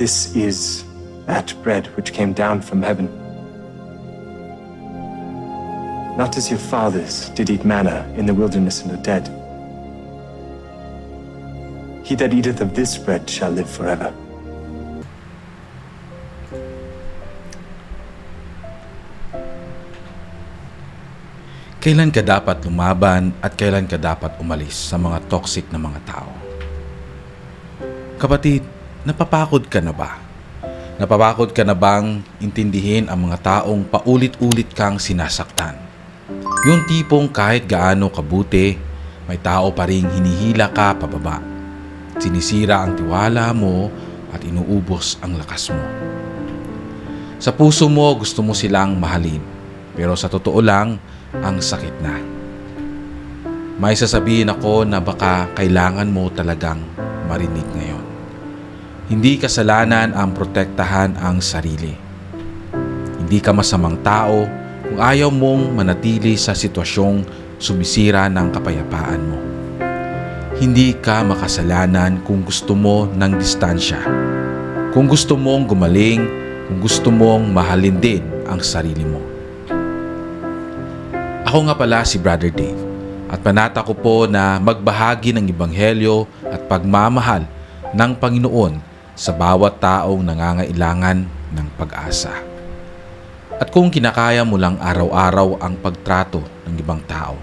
This is that bread which came down from heaven. Not as your fathers did eat manna in the wilderness and are dead. He that eateth of this bread shall live forever. Kailan ka dapat lumaban at kailan ka dapat umalis sa mga toxic na mga tao? Kapatid, napapakod ka na ba? Napapakod ka na bang intindihin ang mga taong paulit-ulit kang sinasaktan? Yung tipong kahit gaano kabuti, may tao pa ring hinihila ka pababa. Sinisira ang tiwala mo at inuubos ang lakas mo. Sa puso mo gusto mo silang mahalin, pero sa totoo lang, ang sakit na. May sasabihin ako na baka kailangan mo talagang marinig ngayon. Hindi kasalanan ang protektahan ang sarili. Hindi ka masamang tao kung ayaw mong manatili sa sitwasyong sumisira ng kapayapaan mo. Hindi ka makasalanan kung gusto mo ng distansya. Kung gusto mong gumaling, kung gusto mong mahalin din ang sarili mo. Ako nga pala si Brother Dave at panata ko po na magbahagi ng Ebanghelyo at pagmamahal ng Panginoon sa bawat taong nangangailangan ng pag-asa. At kung kinakaya mo lang araw-araw ang pagtrato ng ibang tao,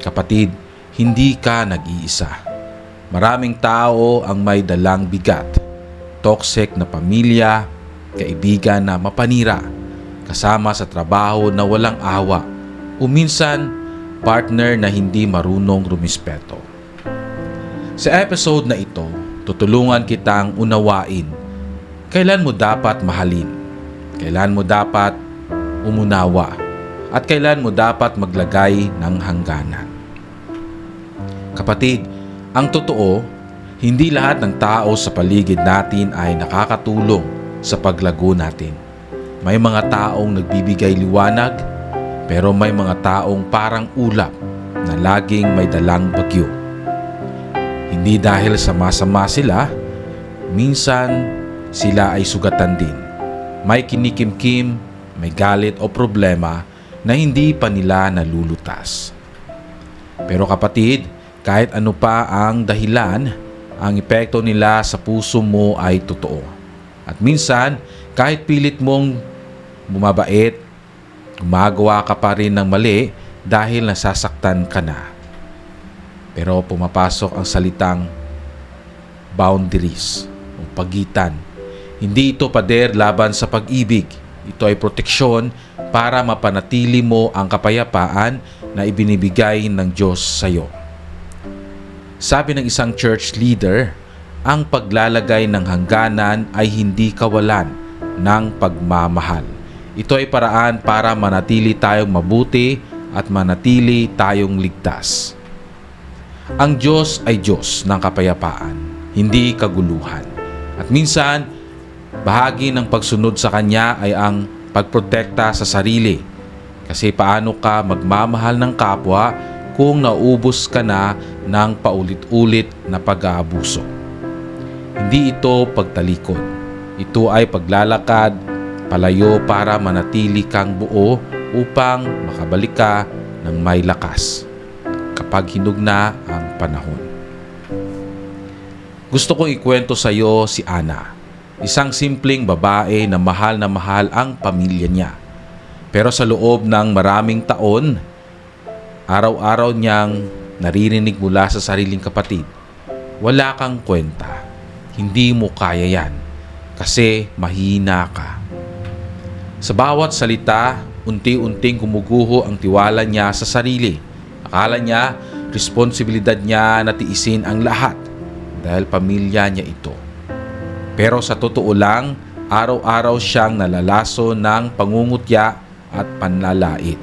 kapatid, hindi ka nag-iisa. Maraming tao ang may dalang bigat, toxic na pamilya, kaibigan na mapanira, kasama sa trabaho na walang awa, o minsan partner na hindi marunong rumispeto. Sa episode na ito, tutulungan kitang unawain kailan mo dapat mahalin, kailan mo dapat umunawa, at kailan mo dapat maglagay ng hangganan. Kapatid, ang totoo, hindi lahat ng tao sa paligid natin ay nakakatulong sa paglago natin. May mga taong nagbibigay liwanag, pero may mga taong parang ulap na laging may dalang bagyo. Hindi dahil sa masama sila, minsan sila ay sugatan din. May kinikimkim, may galit o problema na hindi pa nila nalulutas. Pero kapatid, kahit ano pa ang dahilan, ang epekto nila sa puso mo ay totoo. At minsan, kahit pilit mong bumabait, gumagawa ka pa rin ng mali dahil nasasaktan ka na. Pero pumapasok ang salitang boundaries o pagitan. Hindi ito pader laban sa pag-ibig. Ito ay proteksyon para mapanatili mo ang kapayapaan na ibinibigay ng Diyos sa iyo. Sabi ng isang church leader, ang paglalagay ng hangganan ay hindi kawalan ng pagmamahal. Ito ay paraan para manatili tayong mabuti at manatili tayong ligtas. Ang Diyos ay Diyos ng kapayapaan, hindi kaguluhan. At minsan, bahagi ng pagsunod sa Kanya ay ang pagprotekta sa sarili. Kasi paano ka magmamahal ng kapwa kung naubos ka na ng paulit-ulit na pag-aabuso. Hindi ito pagtalikod. Ito ay paglalakad palayo para manatili kang buo upang makabalik ka ng may lakas kapag hinug na ang panahon. Gusto kong ikwento sa iyo si Ana, isang simpleng babae na mahal na mahal ang pamilya niya. Pero sa loob ng maraming taon, araw-araw niyang naririnig mula sa sariling kapatid, wala kang kwenta, hindi mo kaya yan, kasi mahina ka. Sa bawat salita, unti-unting gumuguho ang tiwala niya sa sarili. Akala niya, responsibilidad niya na tiisin ang lahat dahil pamilya niya ito. Pero sa totoo lang, araw-araw siyang nalalaso ng pangungutya at panlalait.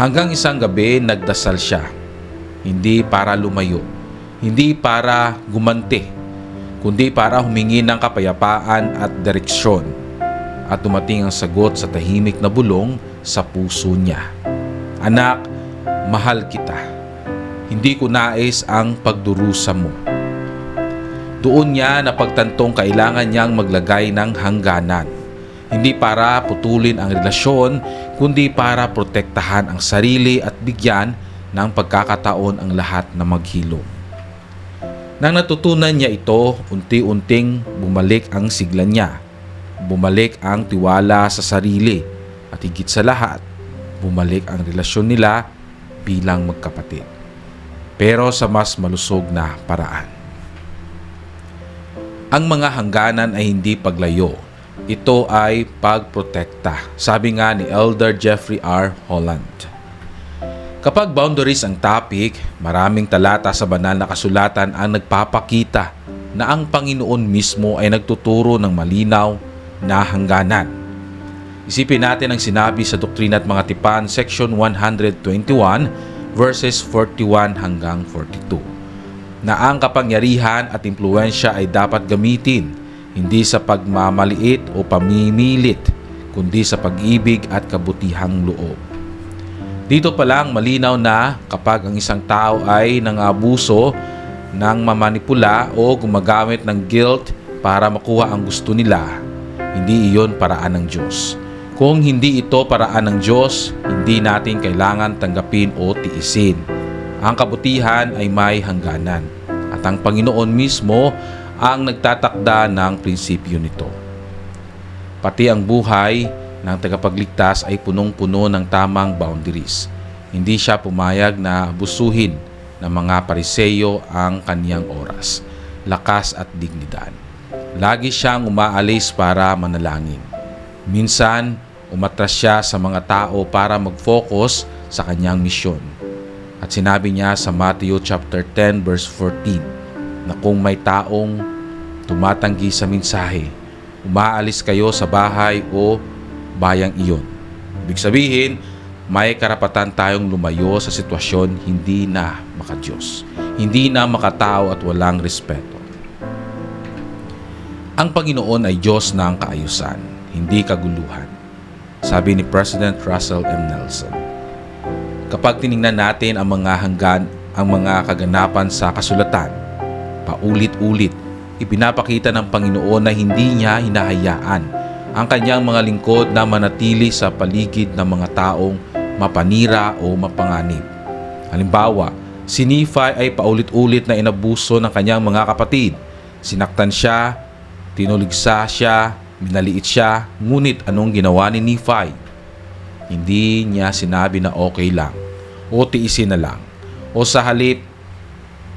Hanggang isang gabi, nagdasal siya. Hindi para lumayo, hindi para gumanti, kundi para humingi ng kapayapaan at direksyon. At dumating ang sagot sa tahimik na bulong sa puso niya. Anak, mahal kita. Hindi ko nais ang pagdurusa mo. Doon niya napagtantong kailangan niyang maglagay ng hangganan. Hindi para putulin ang relasyon, kundi para protektahan ang sarili at bigyan ng pagkakataon ang lahat na maghilom. Nang natutunan niya ito, unti-unting bumalik ang sigla niya. Bumalik ang tiwala sa sarili at higit sa lahat, bumalik ang relasyon nila bilang magkapatid. Pero sa mas malusog na paraan. Ang mga hangganan ay hindi paglayo. Ito ay pagprotekta. Sabi nga ni Elder Jeffrey R. Holland. Kapag boundaries ang topic, maraming talata sa banal na kasulatan ang nagpapakita na ang Panginoon mismo ay nagtuturo ng malinaw na hangganan. Isipin natin ang sinabi sa Doktrina at Mga Tipan, section 121, verses 41 hanggang 42, na ang kapangyarihan at impluensya ay dapat gamitin hindi sa pagmamaliit o pamimilit, kundi sa pag-ibig at kabutihang loob. Dito pa lang malinaw na kapag ang isang tao ay nangabuso ng mamanipula o gumagamit ng guilt para makuha ang gusto nila, hindi iyon paraan ng Diyos. Kung hindi ito paraan ng Diyos, hindi natin kailangan tanggapin o tiisin. Ang kabutihan ay may hangganan at ang Panginoon mismo ang nagtatakda ng prinsipyo nito. Pati ang buhay ng tagapagligtas ay punong-puno ng tamang boundaries. Hindi siya pumayag na abusuhin ng mga pariseyo ang kaniyang oras, lakas at dignidad. Lagi siyang umaalis para manalangin. Minsan, umatras siya sa mga tao para mag-focus sa kanyang misyon. At sinabi niya sa Matthew chapter 10 verse 14 na kung may taong tumatanggi sa mensahe, umaalis kayo sa bahay o bayang iyon. Ibig sabihin, may karapatan tayong lumayo sa sitwasyon hindi na makadiyos, hindi na makatao at walang respeto. Ang Panginoon ay Diyos ng kaayusan, hindi kaguluhan. Sabi ni President Russell M. Nelson. Kapag tiningnan natin ang mga hanggan, ang mga kaganapan sa kasulatan, paulit-ulit, ipinapakita ng Panginoon na hindi niya hinahayaan ang kanyang mga lingkod na manatili sa paligid ng mga taong mapanira o mapanganib. Halimbawa, si Nephi ay paulit-ulit na inabuso ng kanyang mga kapatid. Sinaktan siya, tinuligsa siya, minaliit siya, ngunit anong ginawa ni Nephi? Hindi niya sinabi na okay lang o tiisin na lang. O sa halip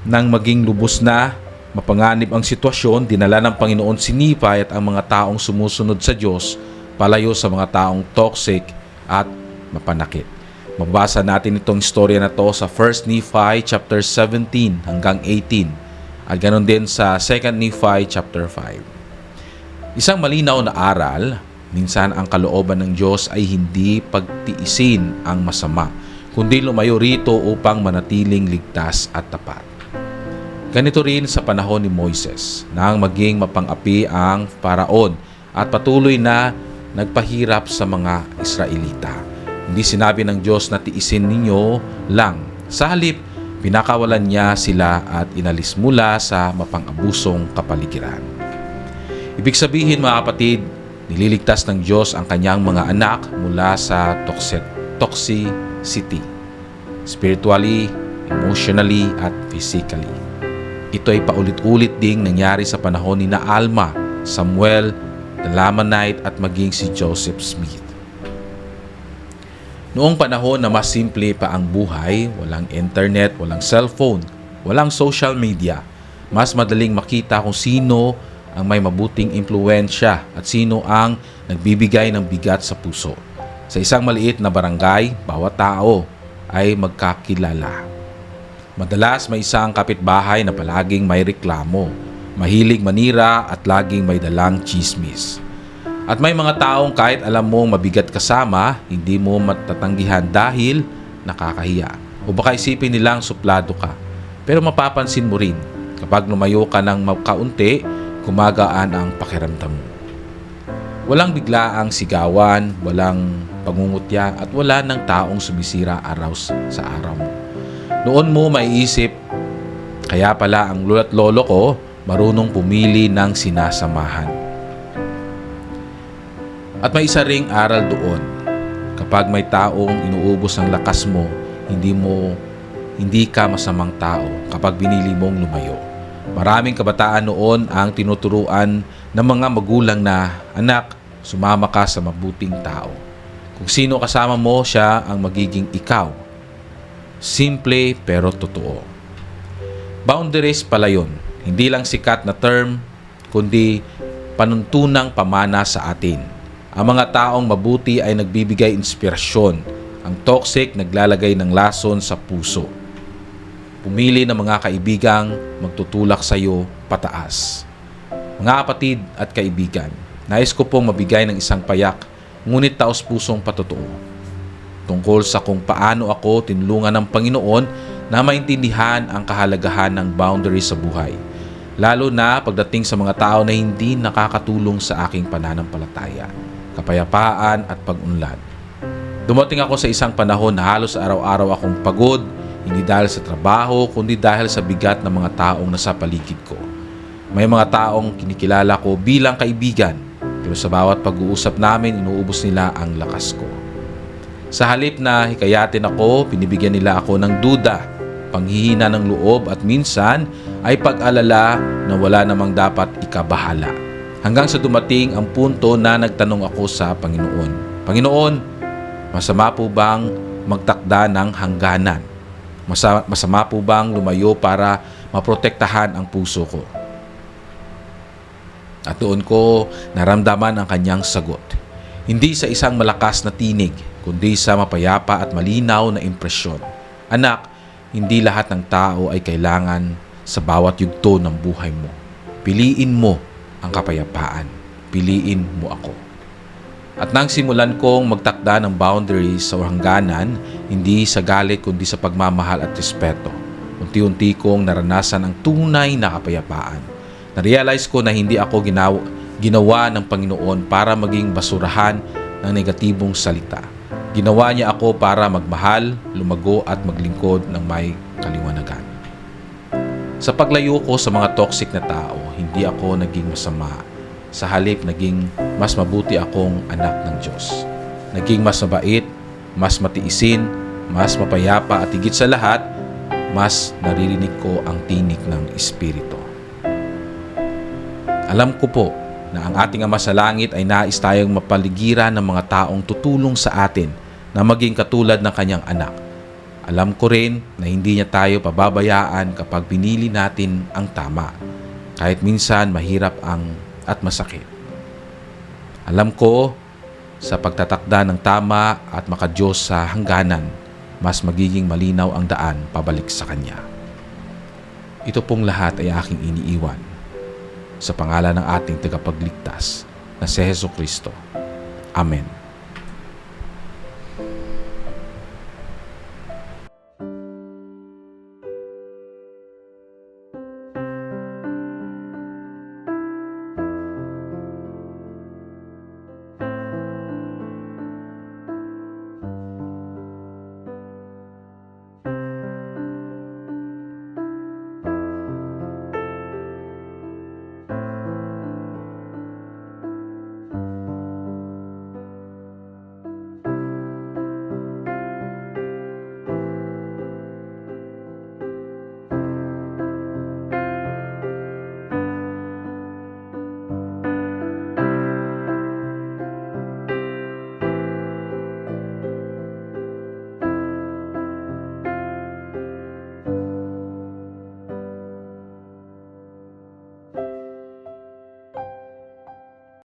nang maging lubos na mapanganib ang sitwasyon, dinala ng Panginoon si Nephi at ang mga taong sumusunod sa Diyos palayo sa mga taong toxic at mapanakit. Mabasa natin itong istorya na to sa 1 Nephi chapter 17 hanggang 18 at ganoon din sa 2 Nephi chapter 5. Isang malinaw na aral, minsan ang kalooban ng Diyos ay hindi pagtiisin ang masama, kundi lumayo rito upang manatiling ligtas at tapat. Ganito rin sa panahon ni Moises, nang maging mapang-api ang paraon at patuloy na nagpahirap sa mga Israelita. Hindi sinabi ng Diyos na tiisin ninyo lang. Sa halip, pinakawalan niya sila at inalis mula sa mapang-abusong kapaligiran. Ibig sabihin mga kapatid, nililigtas ng Diyos ang kanyang mga anak mula sa toxic toxicity, spiritually, emotionally, at physically. Ito ay paulit-ulit ding nangyari sa panahon ni na Alma, Samuel, Lamanite at maging si Joseph Smith. Noong panahon na mas simple pa ang buhay, walang internet, walang cellphone, walang social media, mas madaling makita kung sino ang may mabuting impluensya at sino ang nagbibigay ng bigat sa puso. Sa isang maliit na barangay, bawat tao ay magkakilala. Madalas may isang kapitbahay na palaging may reklamo, mahilig manira at laging may dalang chismis. At may mga taong kahit alam mo mabigat kasama, hindi mo matatanggihan dahil nakakahiya. O baka isipin nilang suplado ka. Pero mapapansin mo rin, kapag lumayo ka ng makaunti, gumagaan ang pakiramdam mo. Walang biglaang sigawan, walang pangungutya at wala ng taong sumisira araw sa araw mo. Noon mo maiisip, kaya pala ang lolo't lolo ko marunong pumili ng sinasamahan. At may isa ring aral doon. Kapag may taong inuubos ang lakas mo, hindi mo hindi ka masamang tao kapag binili mong lumayo. Maraming kabataan noon ang tinuturuan ng mga magulang na, Anak, sumama ka sa mabuting tao. Kung sino kasama mo, siya ang magiging ikaw. Simple pero totoo. Boundaries pala yun. Hindi lang sikat na term, kundi panuntunang pamana sa atin. Ang mga taong mabuti ay nagbibigay inspirasyon. Ang toxic naglalagay ng lason sa puso. Pumili ng mga kaibigang magtutulak sa iyo pataas. Mga kapatid at kaibigan, nais ko pong mabigay ng isang payak, ngunit taos pusong patotoo. Tungkol sa kung paano ako tinulungan ng Panginoon na maintindihan ang kahalagahan ng boundaries sa buhay. Lalo na pagdating sa mga tao na hindi nakakatulong sa aking pananampalataya, kapayapaan at pag-unlad. Dumating ako sa isang panahon na halos araw-araw akong pagod, hindi dahil sa trabaho, kundi dahil sa bigat ng mga taong nasa paligid ko. May mga taong kinikilala ko bilang kaibigan, pero sa bawat pag-uusap namin, inuubos nila ang lakas ko. Sa halip na hikayatin ako, pinibigyan nila ako ng duda, panghihina ng loob at minsan ay pag-alala na wala namang dapat ikabahala. Hanggang sa dumating ang punto na nagtanong ako sa Panginoon, Panginoon, masama po bang magtakda ng hangganan? Masa- masama po bang lumayo para maprotektahan ang puso ko? At doon ko naramdaman ang kanyang sagot. Hindi sa isang malakas na tinig, kundi sa mapayapa at malinaw na impresyon. Anak, hindi lahat ng tao ay kailangan sa bawat yugto ng buhay mo. Piliin mo ang kapayapaan. Piliin mo ako. At nang simulan kong magtakda ng boundaries sa hangganan, hindi sa galit kundi sa pagmamahal at respeto. Unti-unti kong naranasan ang tunay na kapayapaan. Na-realize ko na hindi ako ginawa, ginawa ng Panginoon para maging basurahan ng negatibong salita. Ginawa niya ako para magmahal, lumago at maglingkod ng may kaliwanagan. Sa paglayo ko sa mga toxic na tao, hindi ako naging masama. Sa halip, naging mas mabuti akong anak ng Diyos. Naging mas mabait, mas matiisin, mas mapayapa at higit sa lahat, mas naririnig ko ang tinig ng Espiritu. Alam ko po na ang ating Ama sa Langit ay nais tayong mapaligiran ng mga taong tutulong sa atin na maging katulad ng kanyang anak. Alam ko rin na hindi niya tayo pababayaan kapag pinili natin ang tama, kahit minsan mahirap ang at masakit. Alam ko sa pagtatakda ng tama at makadiyos sa hangganan, mas magiging malinaw ang daan pabalik sa Kanya. Ito pong lahat ay aking iniiwan sa pangalan ng ating tagapagligtas na si Heso Kristo. Amen.